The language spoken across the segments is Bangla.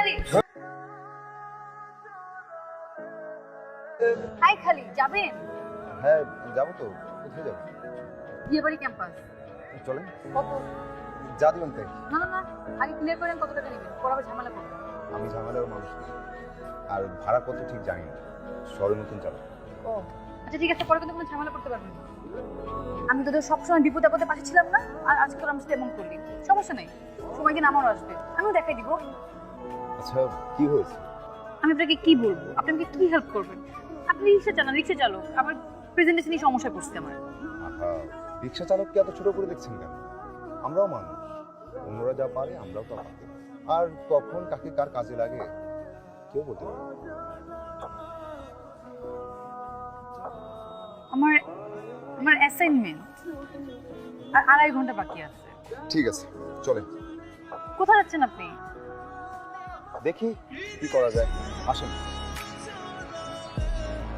খালি। হাই খালি যাবেন? হ্যাঁ যাব তো। কোথায় যাব? বিয়েবাড়ি ক্যাম্পাস। চলেন। কত? যা দিবেন তাই। না না না আগে ক্লিয়ার করেন কত টাকা নেবেন। পরে আবার ঝামেলা করবেন আমি ঝামেলার মানুষ না। আর ভাড়া কত ঠিক জানি না। শহরে নতুন ও আচ্ছা ঠিক আছে পরে কিন্তু কোনো ঝামেলা করতে পারবেন না। আমি তোদের সবসময় বিপদ আপদে পাশে ছিলাম না আর আজকে তোর আমার সাথে এমন করলি। সমস্যা নেই। সময় দিন আমারও আসবে। আমিও দেখাই দিব। আচ্ছা কি হয়েছে? আমি আপনাকে কি বলব? আপনি আমাকে কি হেল্প করবেন? আপনি রিক্সা চালান রিক্সা চালক আমার প্রেজেন্টেশনই সমস্যা পড়ছে আমার। রিক্সা চালককে এত ছোট করে দেখছেন কেন? আমরাও মানুষ। অন্যরা যা পারে আমরাও তা পারি। আর কখন কাকে কার কাজে লাগে কেউ বলতে পারে আমার আমার অ্যাসাইনমেন্ট আর আড়াই ঘণ্টা বাকি আছে। ঠিক আছে চলেন। কোথায় যাচ্ছেন আপনি? দেখি কি করা যায়। আসেন।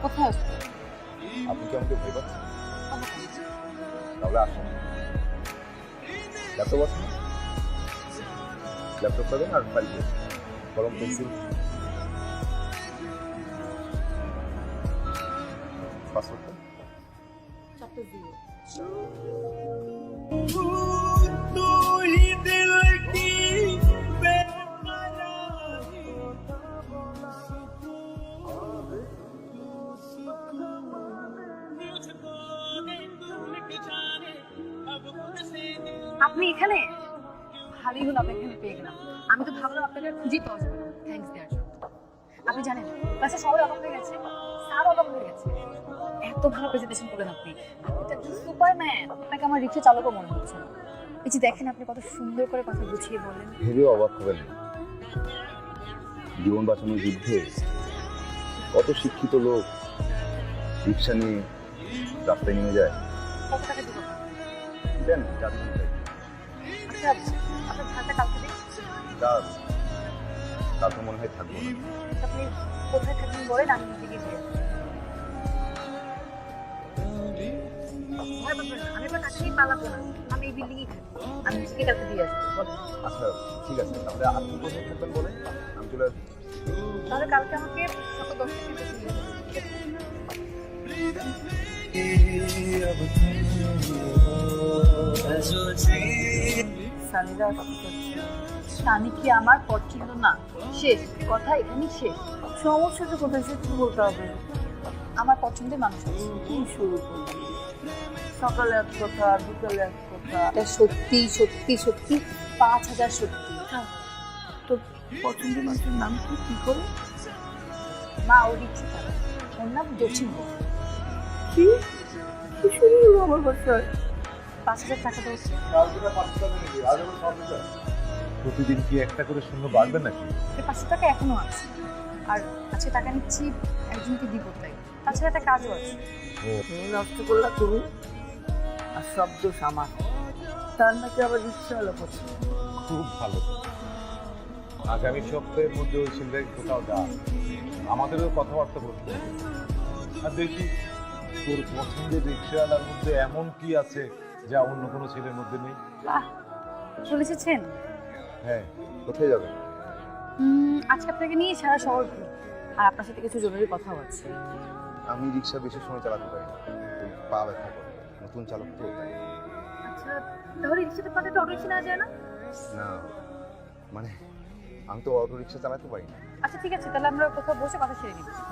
কোথায় আপনি কি আমাকে ভয় পাচ্ছেন? তাহলে আসেন। ল্যাপটপ আছে? ল্যাপটপ পাবেন আর ফাইল কলম পেন্সিল। পাসওয়ার্ডটা? চারটে জিরো আপনি এখানে? ভালোই হলো আপনি এখানে পেয়ে গেলাম। আমি তো ভাবলাম আপনাকে পাওয়া যাবে না। থ্যাঙ্কস দেওয়ার জন্য আপনি জানেন ক্লাসে সবাই অবাক হয়ে গেছে স্যার অবাক হয়ে গেছে। এত ভালো প্রেজেন্টেশন করলেন আপনি। আপনি তো একজন সুপারম্যান আপনাকে আমার রিক্সা চালকও মনে হচ্ছে না। এই যে দেখেন আপনি কত সুন্দর করে কথা গুছিয়ে বলেন ভেবেও অবাক হবেন না। জীবন বাঁচানোর যুদ্ধে কত শিক্ষিত লোক রিক্সা নিয়ে রাস্তায় নেমে যায়। কত টাকা দিব দেন থাকতে হবে আপনার ঘরটা কালকে দেখছি দাস কালকে মনে হয় থাকব আপনি কোথায় থাকবেন বলেন আমি নিজে গিয়ে দিয়ে আমি বা কাছেই পালাবো না আমি বিল্ডিংয়ে আমি নিজেকে কাছে দিয়ে আসব আচ্ছা ঠিক আছে তাহলে আপনি কোথায় থাকবেন বলেন আমি তাহলে কালকে আমাকে সকাল সানিরা কথা করছে সানি কি আমার পছন্দ না? শেষ কথা এখানেই শেষ। সমস্যাটা কোথায় সে তো বলতে হবে? আমার পছন্দের মানুষ আছে কি শুরু করবি? সকালে এক কথা বিকালে এক কথা। এটা সত্যি সত্যি সত্যি পাঁচ হাজার সত্যি। তো পছন্দের মানুষের নাম কি? কি করে? মা ও দিচ্ছে তারা ওর নাম দক্ষিণ কি? কি শুরু হলো আমার বাসায়? পাঁচ হাজার টাকা দেবো প্রতিদিন কি একটা করে শূন্য বাড়বে নাকি? পাঁচশো টাকা এখনও আছে। আর আজকে টাকা নিচ্ছি একজনকে দিব তাই। তাছাড়া একটা কাজও আছে। তুমি নষ্ট করলা তুমি? আর সব দোষ আমার। তার নাকি আবার রিক্সাওয়ালা পছন্দ? খুব ভালো। আগামী সপ্তাহের মধ্যে ওই ছেলেটাকে কোথাও যা। আমাদেরও কথাবার্তা বলতে আর দেখি তোর পছন্দের রিক্সাওয়ালার মধ্যে এমন কি আছে যা অন্য কোনো ছেলের মধ্যে নেই? চলে এসেছেন হ্যাঁ কোথায় যাবেন? আজকে আপনাকে নিয়ে সারা শহর ঘুরি। আর আপনার সাথে কিছু জরুরি কথাও আছে। আমি রিক্সা বেশি সময় চালাতে পারি না। পা ব্যথা করে। নতুন চালক তো আচ্ছা তাহলে রিক্সাতে পাতে তো অটো রিক্সা নেওয়া যায় না? না মানে আমি তো অটো রিক্সা চালাতে পারি না। আচ্ছা ঠিক আছে তাহলে আমরা কোথাও বসে কথা সেরে নিচ্ছি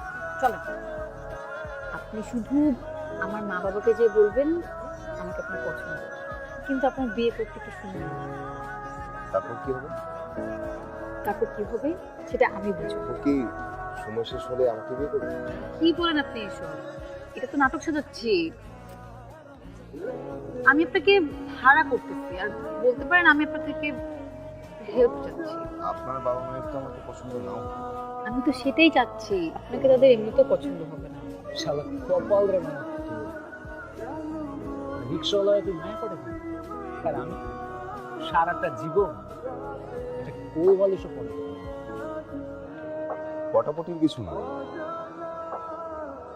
চলেন। আপনি শুধু আমার মা বাবাকে যে বলবেন আমাকে আপনার পছন্দ। কিন্তু আপনার বিয়ে করতে কি শুনবেন তারপর কি হবে? তারপর কি হবে সেটা আমি বুঝব। কি সময় শেষ হলে আমাকে বিয়ে করবে? কি বলেন আপনি এসব? এটা তো নাটক সাজাচ্ছি। আমি আপনাকে ভাড়া করতেছি আর বলতে পারেন আমি আপনার থেকে হেল্প চাচ্ছি। আপনার বাবা মায়ের তো আমাকে পছন্দ নাও। আমি তো সেটাই চাচ্ছি। আপনাকে তাদের এমনিতেও পছন্দ হবে না। শালা কপাল রে মনে রিক্সাওয়ালা তুই মায়া পড়ে না আর আমি সারাটা জীবন এটা কোবালিশও পড়ে পটাপটির কিছু না।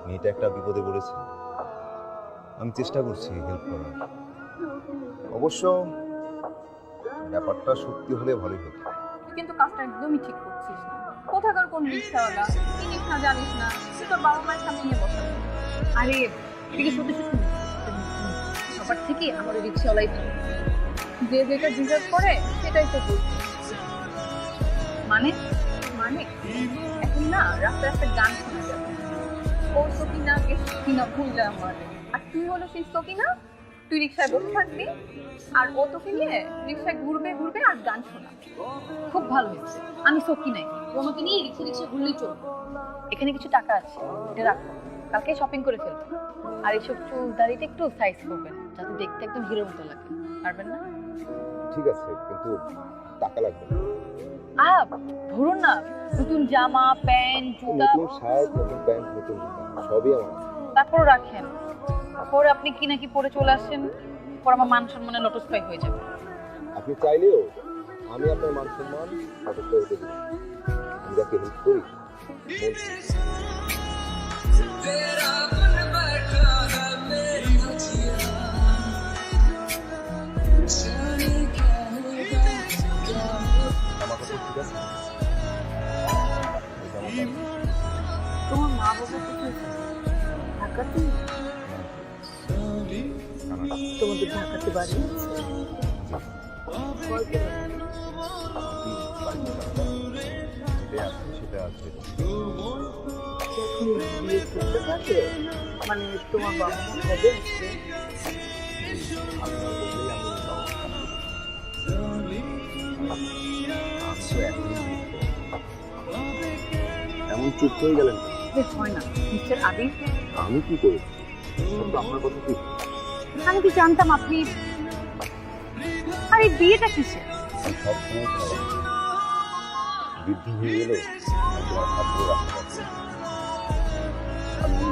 মেয়েটা একটা বিপদে পড়েছে। আমি চেষ্টা করছি হেল্প করার। অবশ্য ব্যাপারটা সত্যি হলে ভালোই হতো। কিন্তু কাজটা একদমই ঠিক করছেন বুঝছিস না। কোথাকার কোন রিক্সাওয়ালা? চিনিস না জানিস না। তুই তোর বাবা মায়ের সামনে নিয়ে বসাবি আরে এদিকে সত্যি সত্যি সবার থেকে আমার রিক্সাওয়ালাই ভালো যে যেটা ডিজার্ভ করে, সেটাই তো মানে? মানে? এখন না, রাস্তায় রাস্তায় গান শোনা যাবে ও সকিনা কে সকিনা আমার। আর তুই হলো সেই সকিনা তুই রিক্সায় বসে থাকবি, আর ও তোকে নিয়ে রিক্সায় ঘুরবে ঘুরবে আর গান শোনাবে খুব ভালো হয়েছে। আমি সকি নাই তোমাকে নিয়ে রিক্সা রিক্সা ঘুরলেই চলবে। এখানে কিছু টাকা আছে, এটা রাখো। কালকে শপিং করে ফেলব। আর এইসব চুল দাড়িতে একটু সাইজ করবেন যাতে দেখতে একদম হিরোর মতো লাগে। পারবেন না? ঠিক আছে কিন্তু টাকা লাগবে। আহ ধরুন না নতুন জামা প্যান্ট জুতা। নতুন শার্ট নতুন প্যান্ট নতুন জুতা সবই আমার তারপর রাখেন। পরে আপনি কি নাকি পরে চলে আসেন পর আমার মান সম্মানে লটস্পাই হয়ে যাবে। আপনি চাইলেও আমি আপনার মান সম্মান সতর্ক হতে দিই আমি যাকে হেল্প করি তোমার মা বাবা ঢাকাতে। তোমাদের ঢাকাতে বাড়ি আছে কয়টা আছে আছে মানে তোমার বাবা। এমন চুপ হয়ে গেলেন? হয় না। মিস্টার আদিল? আমি কি করেছি আপনার কথা কি আমি কি জানতাম আপনি আর এই বিয়েটা ভালো বৃদ্ধি হয়ে গেলে তোমার রাখতে